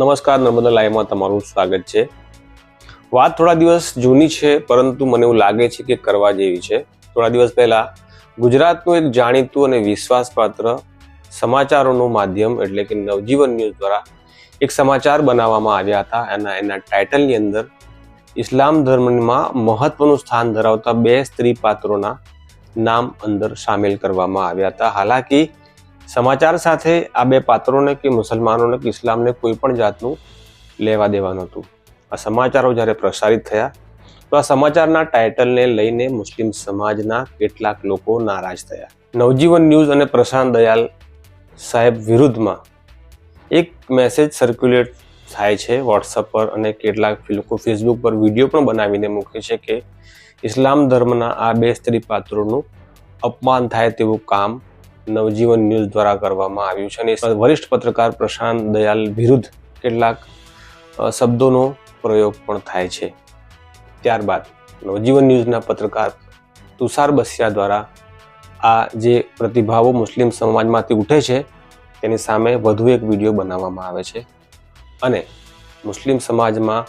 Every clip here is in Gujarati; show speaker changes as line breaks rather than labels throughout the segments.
નમસ્કાર, નર્મદા લાઈવમાં તમારું સ્વાગત છે. વાત થોડા દિવસ જૂની છે, પરંતુ મને એવું લાગે છે કે કરવા જેવી છે. થોડા દિવસ પહેલા ગુજરાતનું એક જાણીતું અને વિશ્વાસપાત્ર સમાચારોનું માધ્યમ, એટલે કે નવજીવન ન્યૂઝ દ્વારા એક સમાચાર બનાવવામાં આવ્યા હતા. એના એના ટાઇટલની અંદર, ઇસ્લામ ધર્મમાં મહત્વનું સ્થાન ધરાવતા બે સ્ત્રી પાત્રોના નામ અંદર સામેલ કરવામાં આવ્યા હતા. હાલાકી સમાચાર સાથે આ બે પાત્રોને કે મુસલમાનોને કે ઇસ્લામને કોઈ પણ જાતનું લેવા દેવાનું હતું. આ સમાચારો જ્યારે પ્રસારિત થયા, તો આ સમાચારના ટાઇટલને લઈને મુસ્લિમ સમાજના કેટલાક લોકો નારાજ થયા. નવજીવન ન્યૂઝ અને પ્રશાંત દયાલ સાહેબ વિરુદ્ધમાં એક મેસેજ સર્ક્યુલેટ થાય છે વોટ્સઅપ પર અને કેટલાક લોકો ફેસબુક પર વીડિયો પણ બનાવીને મૂકે છે કે ઇસ્લામ ધર્મના આ બે સ્ત્રી પાત્રોનું અપમાન થાય તેવું કામ નવજીવન ન્યૂઝ દ્વારા કરવામાં આવ્યું છે અને વરિષ્ઠ પત્રકાર પ્રશાંત દયાલ વિરુદ્ધ કેટલાક શબ્દોનો પ્રયોગ પણ થાય છે. ત્યારબાદ નવજીવન ન્યૂઝના પત્રકાર તુષાર બસિયા દ્વારા આ જે પ્રતિભાવો મુસ્લિમ સમાજમાંથી ઉઠે છે, તેની સામે વધુ એક વીડિયો બનાવવામાં આવે છે. અને મુસ્લિમ સમાજમાં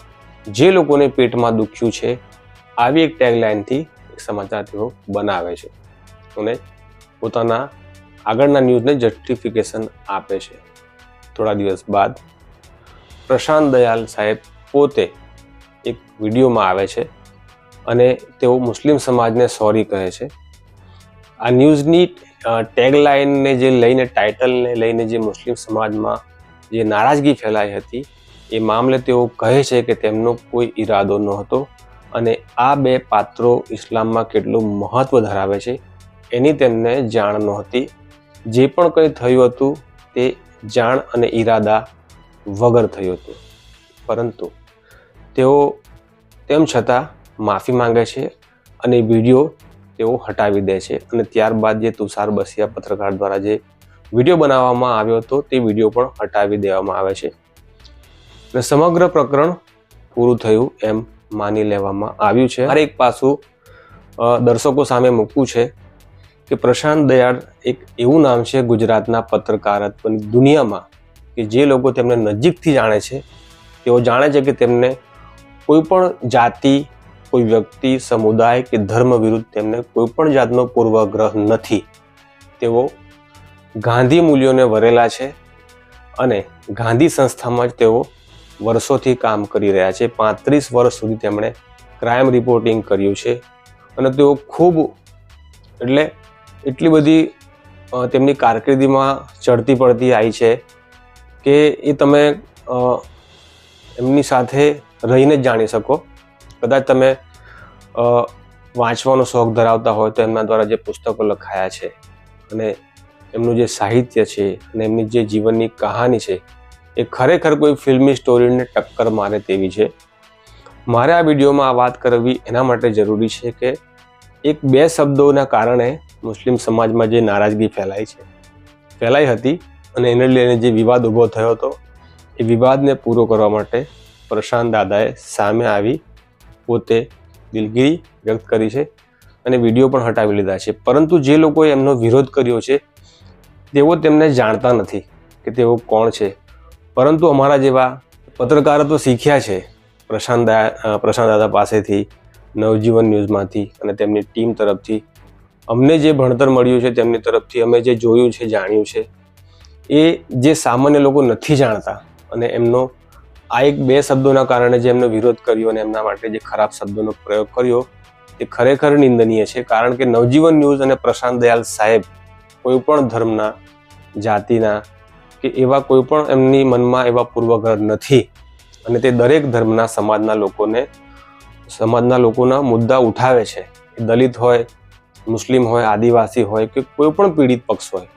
જે લોકોને પેટમાં દુખ્યું છે, આવી એક ટેગલાઇનથી એક સમાચાર તેઓ બનાવે છે. અને પોતાના આગળના ન્યૂઝને જસ્ટિફિકેશન આપે છે. થોડા દિવસ બાદ પ્રશાંત દયાલ સાહેબ પોતે એક વિડીયોમાં આવે છે અને તેઓ મુસ્લિમ સમાજને સોરી કહે છે. આ ન્યૂઝની ટેગલાઇનને જે લઈને ટાઇટલને લઈને જે મુસ્લિમ સમાજમાં જે નારાજગી ફેલાઈ હતી, એ મામલે તેઓ કહે છે કે તેમનો કોઈ ઈરાદો નહોતો અને આ બે પાત્રો ઇસ્લામમાં કેટલું મહત્ત્વ ધરાવે છે એની તેમને જાણ નહોતી. જે પણ કંઈ થયું હતું તે જાણ અને ઈરાદા વગર થયું હતું. પરંતુ તેઓ તેમ છતાં માફી માંગે છે અને વીડિયો તેઓ હટાવી દે છે અને ત્યારબાદ જે તુષાર બસિયા પત્રકાર દ્વારા જે વીડિયો બનાવવામાં આવ્યો હતો તે વીડિયો પણ હટાવી દેવામાં આવે છે. અને સમગ્ર પ્રકરણ પૂરું થયું એમ માની લેવામાં આવ્યું છે. હર એક પાસું દર્શકો સામે મૂકવું છે. કે પ્રશાંત દયાળ એક એવું નામ છે ગુજરાતના પત્રકારત્વની દુનિયામાં કે જે લોકો તેમને નજીકથી જાણે છે. તેઓ જાણે છે કે તેમને કોઈ પણ જાતિ, કોઈ વ્યક્તિ, સમુદાય કે ધર્મ વિરુદ્ધ તેમને કોઈ પણ જાતનો પૂર્વગ્રહ નથી. તેઓ ગાંધી મૂલ્યોને વરેલા છે અને ગાંધી સંસ્થામાં જ તેઓ વર્ષોથી કામ કરી રહ્યા છે. પાંત્રીસ વર્ષ સુધી તેમણે ક્રાઇમ રિપોર્ટિંગ કર્યું છે અને તેઓ ખૂબ એટલે એટલી બધી તેમની કારકિર્દીમાં ચડતી પડતી આવી છે કે એ તમે એમની સાથે રહીને જ જાણી શકો. કદાચ તમે વાંચવાનો શોખ ધરાવતા હોય તો એમના દ્વારા જે પુસ્તકો લખાયા છે અને એમનું જે સાહિત્ય છે અને એમની જે જીવનની કહાની છે, એ ખરેખર કોઈ ફિલ્મી સ્ટોરીને ટક્કર મારે તેવી છે. મારે આ વિડીયોમાં આ વાત કરવી એના માટે જરૂરી છે કે એક બે શબ્દોના કારણે મુસ્લિમ સમાજમાં જે નારાજગી ફેલાઈ છે, ફેલાઈ હતી અને એને લઈને જે વિવાદ ઊભો થયો હતો, એ વિવાદને પૂરો કરવા માટે પ્રશાંત દાદાએ સામે આવી પોતે દિલગીરી વ્યક્ત કરી છે અને વીડિયો પણ હટાવી લીધા છે. પરંતુ જે લોકોએ એમનો વિરોધ કર્યો છે, તેઓ તેમને જાણતા નથી કે તેઓ કોણ છે. પરંતુ અમારા જેવા પત્રકારત્વ શીખ્યા છે, પ્રશાંત પ્રશાંત દાદા પાસેથી નવજીવન ન્યૂઝમાંથી અને તેમની ટીમ તરફથી અમને જે ભણતર મળ્યું છે તેમની તરફથી અમે જે જોયું છે, જાણ્યું છે, એ જે સામાન્ય લોકો નથી જાણતા અને એમનો આ એક બે શબ્દોના કારણે જે એમનો વિરોધ કર્યો અને એમના માટે જે ખરાબ શબ્દોનો પ્રયોગ કર્યો એ ખરેખર નિંદનીય છે. કારણ કે નવજીવન ન્યૂઝ અને પ્રશાંત દયાલ સાહેબ કોઈ પણ ધર્મના, જાતિના કે એવા કોઈ પણ એમની મનમાં એવા પૂર્વગ્રહ નથી અને તે દરેક ધર્મના સમાજના લોકોને સમાજના લોકોના મુદ્દા ઉઠાવે છે. દલિત હોય, મુસ્લિમ હોય, આદિવાસી હોય કે કોઈ પણ પીડિત પક્ષ હોય,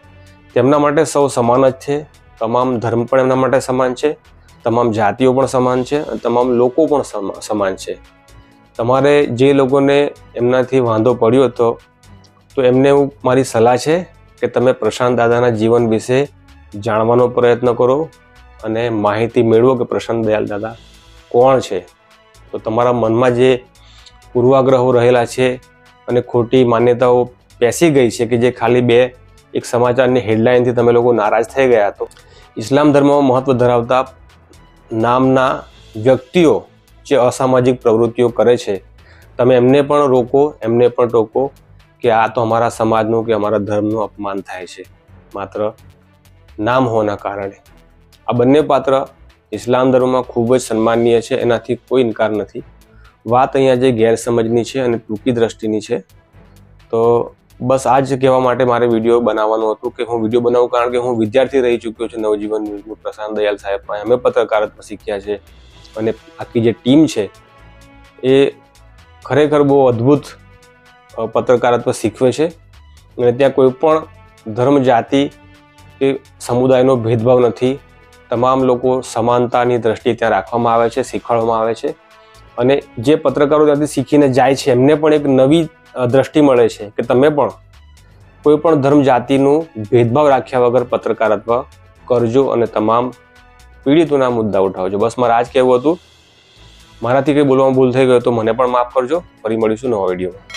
તેમના માટે સૌ સમાન જ છે. તમામ ધર્મ પણ એમના માટે સમાન છે. તમામ જાતિઓ પણ સમાન છે અને તમામ લોકો પણ સમા- સમાન છે. તમારે જે લોકોને એમનાથી વાંધો પડ્યો હતો, તો એમને એવું મારી સલાહ છે કે તમે પ્રશાંત દાદાના જીવન વિશે જાણવાનો પ્રયત્ન કરો અને માહિતી મેળવો કે પ્રશાંત દયાલ દાદા કોણ છે? તો તમારા મનમાં જે પૂર્વાગ્રહો રહેલા છે અને ખોટી માન્યતાઓ પેસી ગઈ છે કે જે ખાલી બે એક સમાચારની હેડલાઇનથી તમે લોકો નારાજ થઈ ગયા તો, ઇસ્લામ ધર્મમાં મહત્ત્વ ધરાવતા નામના વ્યક્તિઓ જે અસામાજિક પ્રવૃત્તિઓ કરે છે, તમે એમને પણ રોકો, એમને પણ ટોકો કે આ તો અમારા સમાજનું કે અમારા ધર્મનું અપમાન થાય છે. માત્ર નામ હોવાના કારણે. આ બંને પાત્ર ઇસ્લામ ધર્મમાં ખૂબ જ સન્માનીય છે, એનાથી કોઈ ઇનકાર નથી. વાત અહીંયા જે ગેરસમજની છે અને ટૂંકી દ્રષ્ટિની છે, તો બસ આ જ કહેવા માટે મારે વીડિયો બનાવવાનું હતું કે હું વીડિયો બનાવું કારણ કે હું વિદ્યાર્થી રહી ચૂક્યો છું નવજીવન ન્યૂઝનું પ્રશાંત દયાલ સાહેબ પાસે અમે પત્રકારત્વ શીખ્યા છે અને આખી જે ટીમ છે એ ખરેખર બહુ અદ્ભુત પત્રકારત્વ શીખવે છે અને ત્યાં કોઈ પણ ધર્મ, જાતિ કે સમુદાયનો ભેદભાવ નથી. તમામ લોકો સમાનતાની દ્રષ્ટિએ ત્યાં રાખવામાં આવે છે, શીખવાડવામાં આવે છે. અને જે પત્રકારો ત્યાંથી શીખીને જાય છે, એમને પણ એક નવી દ્રષ્ટિ મળે છે કે તમે પણ કોઈ પણ ધર્મ જાતિનું ભેદભાવ રાખ્યા વગર પત્રકારત્વ કરજો અને તમામ પીડિતોના મુદ્દા ઉઠાવજો. બસ મારે આજ કહેવું હતું. મારાથી કંઈ બોલવામાં ભૂલ થઈ ગયો તો મને પણ માફ કરજો. ફરી મળીશું નવા વિડીયોમાં.